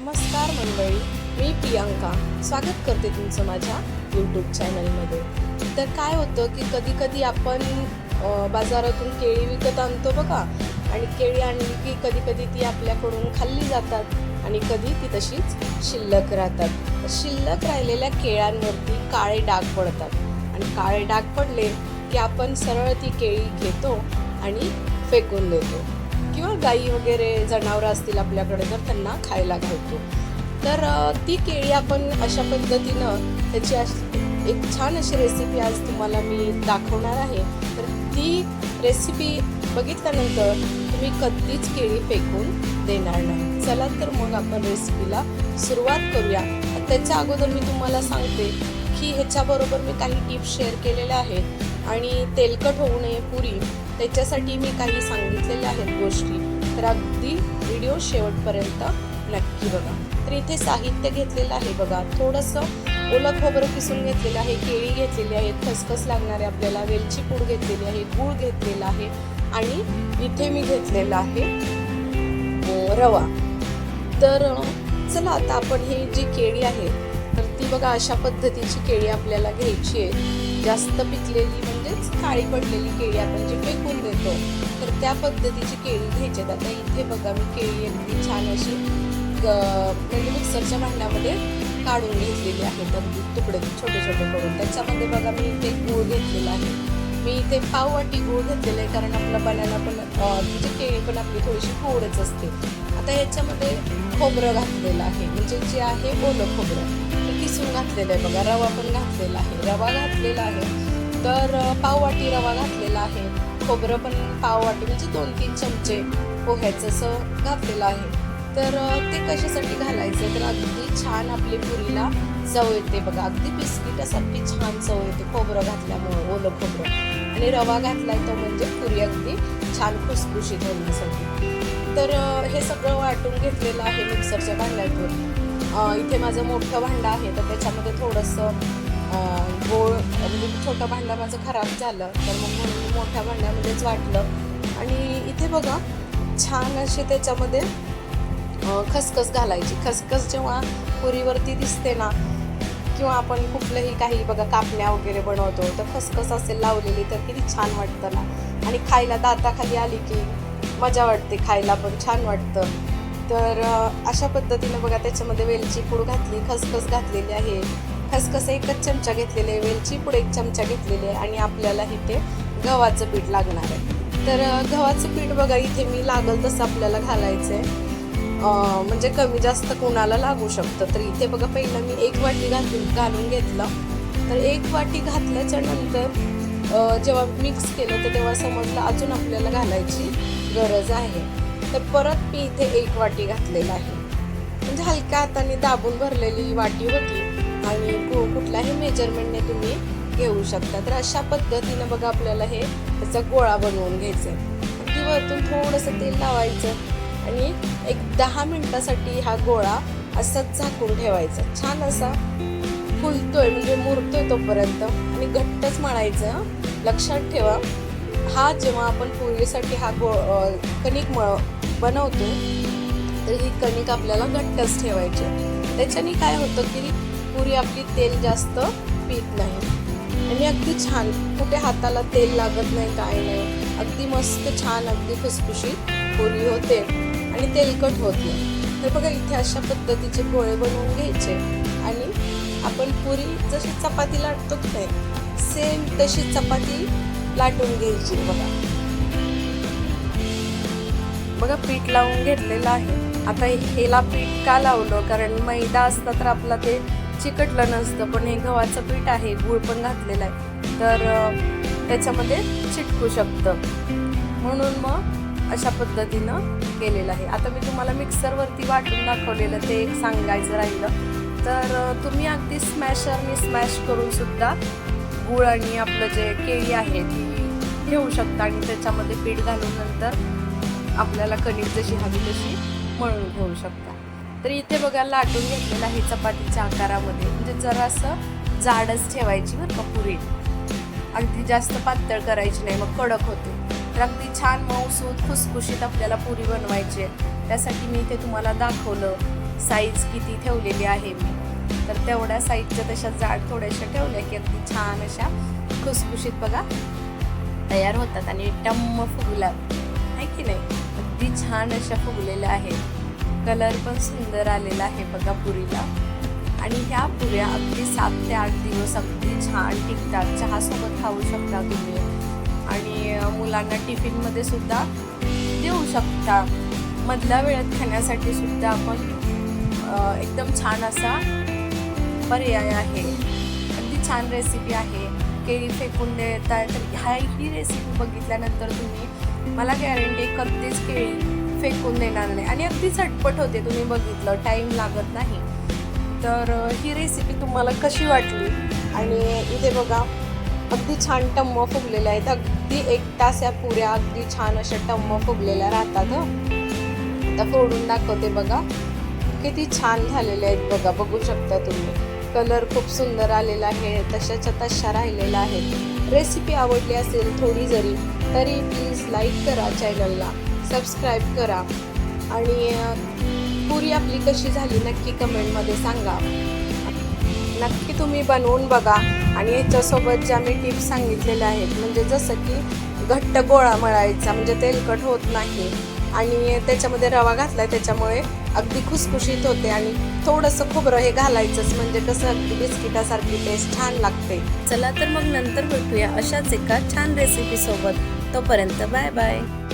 नमस्कार मंडळी मी प्रियांका. स्वागत करते तुमचं माझ्या यूट्यूब चॅनलमध्ये तर काय होतं की कधी कधी आपण बाजारातून केळी विकत आणतो बघा आणि केळी आणली की कधी कधी ती आपल्याकडून खाल्ली जातात आणि कधी ती तशीच शिल्लक राहतात. शिल्लक राहिलेल्या केळ्यांवरती काळे डाग पडतात. आणि काळे डाग पडले की आपण सरळ ती केळी घेतो आणि फेकून देतो. किंवा गाई वगैरे जनावरं असतील आपल्याकडे तर त्यांना खायला घालतो. तर ती केळी आपण अशा पद्धतीनं त्याची अशी एक छान अशी रेसिपी आज तुम्हाला मी दाखवणार आहे. तर ती रेसिपी बघितल्यानंतर तुम्ही कधीच केळी फेकून देणार नाही. चला तर मग आपण रेसिपीला सुरुवात करूया. त्याच्या अगोदर मी तुम्हाला सांगते की ह्याच्याबरोबर मी काही टिप्स शेअर केलेल्या आहेत. आणि तेलकट होऊ नये पुरी त्याच्यासाठी मी काही सांगितलेल्या आहेत गोष्टी. तर अगदी व्हिडिओ शेवटपर्यंत नक्की बघा. तर इथे साहित्य घेतलेलं आहे बघा. थोडंसं ओलं खोबरं किसून घेतलेलं आहे केळी घेतलेली आहे खसखस लागणारे आपल्याला वेलची पूड घेतलेली आहे गूळ घेतलेला आहे आणि इथे मी घेतलेला आहे रवा. तर चला आता आपण ही जी केळी आहे बघा अशा पद्धतीची केळी आपल्याला घ्यायची आहे. जास्त पिकलेली म्हणजेच काळी पडलेली केळी आपण जी फेकून देतो तर त्या पद्धतीची केळी घ्यायची आहेत. आता इथे बघा मी केळी अगदी छान अशी ग- म्हणजे मिक्सरच्या भांड्यामध्ये काढून घेतलेली आहेत. अगदी तुकडे छोटे छोटे करून. त्याच्यामध्ये बघा मी इथे गूळ घेतलेला आहे. मी इथे पाव वाटी गूळ घेतलेलं आहे कारण आपला बनाना पण म्हणजे केळी पण आपली थोडीशी गोडच असते. आता याच्यामध्ये खोबरं घातलेलं आहे म्हणजे जे आहे ओलं खोबरं. ते किसून घातलेलं आहे बघा रवा पण घातलेला आहे. रवा घातलेला आहे तर पाव वाटी रवा घातलेला आहे. खोबरं पण पाव वाटी म्हणजे दोन तीन चमचे पोह्याचं असं घातलेलं आहे. तर ते कशासाठी घालायचं? तर अगदी छान आपली पुरीला चव येते बघा. अगदी बिस्किटासारखी छान चव येते. खोबरं घातल्यामुळं ओलं खोबरं. आणि रवा घातलाय तो म्हणजे पुरी. अगदी छान खुसखुशीत होण्यासाठी. तर हे सगळं वाटून घेतलेलं आहे मिक्सरच्या भांड्यातून. इथे माझं मोठं भांडं आहे. तर त्याच्यामध्ये थोडंसं गोळ म्हणजे छोटं भांडं माझं खराब झालं. तर मग म्हणून मोठ्या भांड्यामध्येच वाटलं. आणि इथे बघा छान असे त्याच्यामध्ये खसखस घालायची. खसखस जेव्हा पुरीवरती दिसते ना किंवा आपण कुठलंही काही बघा कापण्या वगैरे बनवतो तर खसखस असेल लावलेली तर किती छान वाटतं ना. आणि खायला दाताखाली आली की मजा वाटते खायला पण छान वाटतं. तर अशा पद्धतीनं बघा त्याच्यामध्ये वेलची पूड घातली खसखस घातलेली आहे. खसखस एकच चमचा घेतलेले आहे वेलची पूड एक चमचा घेतलेली आहे आणि आपल्याला इथे गव्हाचं पीठ लागणार आहे. तर गव्हाचं पीठ बघा इथे मी लागल तसं आपल्याला घालायचं आहे म्हणजे कमी जास्त कोणाला लागू शकतं. तर इथे बघा पहिलं मी एक वाटी घालून घालून घेतलं. तर एक वाटी घातल्याच्या नंतर जेव्हा मिक्स केलं तर तेव्हा समजलं अजून आपल्याला घालायची गरज आहे. तर परत मी इथे एक वाटी घातलेलं आहे. म्हणजे हलक्या हाताने दाबून भरलेली वाटी होती. आणि कुठल्याही मेजरमेंटने तुम्ही घेऊ शकता. तर अशा पद्धतीनं बघा आपल्याला हे त्याचा गोळा बनवून घ्यायचा आहे अगदी वरतून थोडंसं तेल लावायचं. आणि एक दहा मिनिटासाठी हा गोळा असाच झाकून ठेवायचा. छान असा फुलतोय म्हणजे मुरतोय तोपर्यंत. आणि घट्टच मळायचं लक्षात ठेवा. हा जेव्हा आपण पुरीसाठी हा गो कणिक मळ बनवतो तर ही कणिक आपल्याला घट्टच ठेवायची त्याच्याने काय होतं की पुरी आपली तेल जास्त पीत नाही. आणि अगदी छान कुठे हाताला तेल लागत नाही काय नाही. अगदी मस्त छान अगदी खुसखुशीत पुरी होते. आणि तेलकट होत नाही. तर बघा इथे अशा पद्धतीचे गोळे बनवून घ्यायचे. आणि आपण पुरी जशी चपाती लाटतो की नाही सेम तशी चपाती लाटून घ्यायची बघा. बघा पीठ लावून घेतलेलं आहे. आता हेला पीठ का लावलं? कारण मैदा असता तर आपला ते चिकटलं नसतं. पण हे गव्हाचं पीठ आहे गूळ पण घातलेलं आहे. तर त्याच्यामध्ये चिटकू शकतं. म्हणून मग अशा पद्धतीनं केलेलं आहे. आता मी तुम्हाला मिक्सरवरती वाटून दाखवलेलं ते एक सांगायचं राहिलं. तर तुम्ही अगदी स्मॅशरनी स्मॅश करून सुद्धा गूळ आणि आपलं जे केळी आहे ती घेऊ शकता आणि त्याच्यामध्ये पीठ घालून नंतर आपल्याला कणिक जशी हवी तशी मळून घेऊ शकता. तर इथे बघा लाटून घेतलेलं आहे चपातीच्या आकारामध्ये. म्हणजे जरासं जाडच ठेवायची बरं का पुरी. अगदी जास्त पातळ करायची नाही मग कडक होते. अगदी छान मऊसूत खुसखुशीत आपल्याला पुरी बनवायची आहे. त्यासाठी मी इथे तुम्हाला दाखवलं साईज किती ठेवलेली आहे मी. तर तेवढ्या साईजच्या तशा जाड थोड्याशा ठेवल्या की अगदी छान अशा खुसखुशीत बघा तयार होतात आणि टम्म फुगला. आहे की नाही? अगदी छान अशा फुगलेल्या आहेत. कलर पण सुंदर आलेला आहे बघा पुरीला. आणि ह्या पुऱ्या अगदी सात ते आठ दिवस अगदी छान टिकतात. चहासोबत खाऊ शकता तुम्ही. मुलांना टिफिनमध्ये सुद्धा देऊ शकता. मधल्या वेळेत खाण्यासाठी सुद्धा आपण एकदम छान असा पर्याय आहे. अगदी छान रेसिपी आहे. केळी फेकून देता तर ह्या ही रेसिपी बघितल्यानंतर तुम्ही मला गॅरंटी कधीच केळी फेकून देणार नाही. आणि अगदी झटपट होते तुम्ही बघितलं. टाईम लागत नाही. तर ही रेसिपी तुम्हाला कशी वाटली? आणि इथे बघा अगदी छान टम्म फुगलेल्या आहेत. अगदी एक तास या पुऱ्या अगदी छान अशा टम्म फुगलेल्या राहतात आता फोडून दाखवते बघा. किती छान झालेले आहेत बघा बघू शकता तुम्ही. कलर खूप सुंदर आलेला आहे तशाच्या तशा राहिलेला आहे रेसिपी आवडली असेल थोडी जरी तरी प्लीज लाईक करा चॅनलला सबस्क्राईब करा. आणि पुरी आपली कशी झाली नक्की कमेंटमध्ये सांगा. नक्की तुम्ही बनवून बघा. आणि याच्यासोबत ज्या मी टिप्स सांगितलेल्या आहेत म्हणजे जसं की घट्ट गोळा मळायचा म्हणजे तेलकट होत नाही. आणि त्याच्यामध्ये रवा घातलाय त्याच्यामुळे अगदी खुसखुशीत होते. आणि थोडंसं खोबरं हे घालायचंच म्हणजे कसं अगदी बिस्किटासारखी टेस्ट छान लागते. चला तर मग नंतर भेटूया अशाच एका छान रेसिपी सोबत. तोपर्यंत बाय बाय